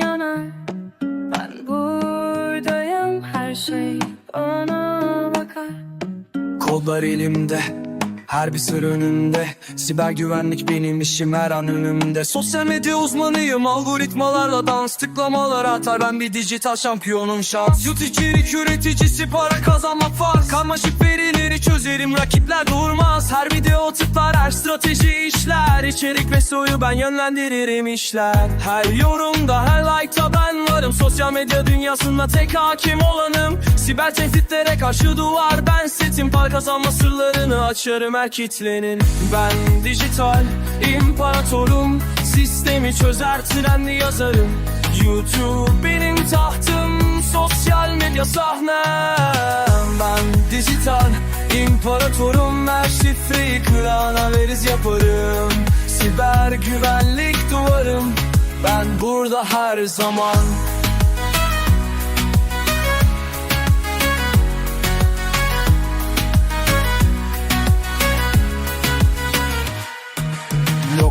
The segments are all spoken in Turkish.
yanar Ben buradayım her şey Kodlar elimde her bir sır önümde Siber güvenlik benim işim her an önümde. Sosyal medya uzmanıyım algoritmalarla dans Tıklamalar atar. Ben bir dijital şampiyonum şans. Yut içerik üreticisi para kazanmak fark. Karmaşık verileri çözerim rakipler durmaz. Her video tıklar her strateji işler. İçerik ve soyu ben yönlendiririm işler. Her yorumda her like'ta ben varım. Sosyal medya dünyasında tek hakim olanım. Siber tehditlere karşı duvar ben setim. Para kazanma sırlarını açarım her kitlenin. Ben dijital imparatorum. Sistemi çözer trendi yazarım. YouTube benim tahtım. Sosyal medya sahnem. Ben dijital imparatorum Her şifreyi kıran analiz yaparım. Siber güvenlik duvarım Ben burada her zaman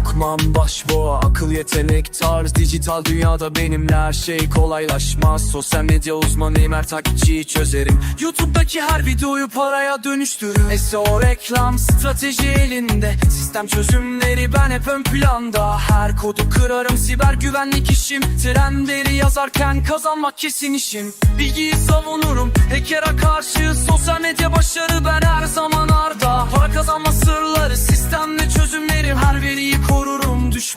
Lokman başboğa akıl yetenek tarz Dijital dünyada benimle her şey kolaylaşmaz. Sosyal medya uzmanıyım her takipçiyi çözerim. Youtube'daki her videoyu paraya dönüştürürüm. SEO reklam strateji elinde. Sistem çözümleri ben hep ön planda. Her kodu kırarım siber güvenlik işim. Trendleri yazarken kazanmak kesin işim. Bilgiyi savunurum hackera karşı Sosyal medya başarı ben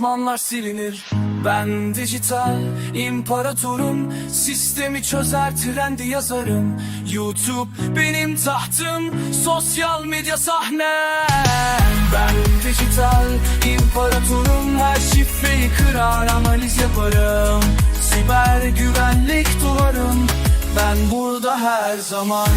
düşmanlar silinir. Ben dijital imparatorum. Sistemi çözer trendi yazarım. YouTube benim tahtım. Sosyal medya sahnem Ben dijital imparatorum. Her şifreyi kırar analiz yaparım. Siber güvenlik duvarım. Ben burada her zaman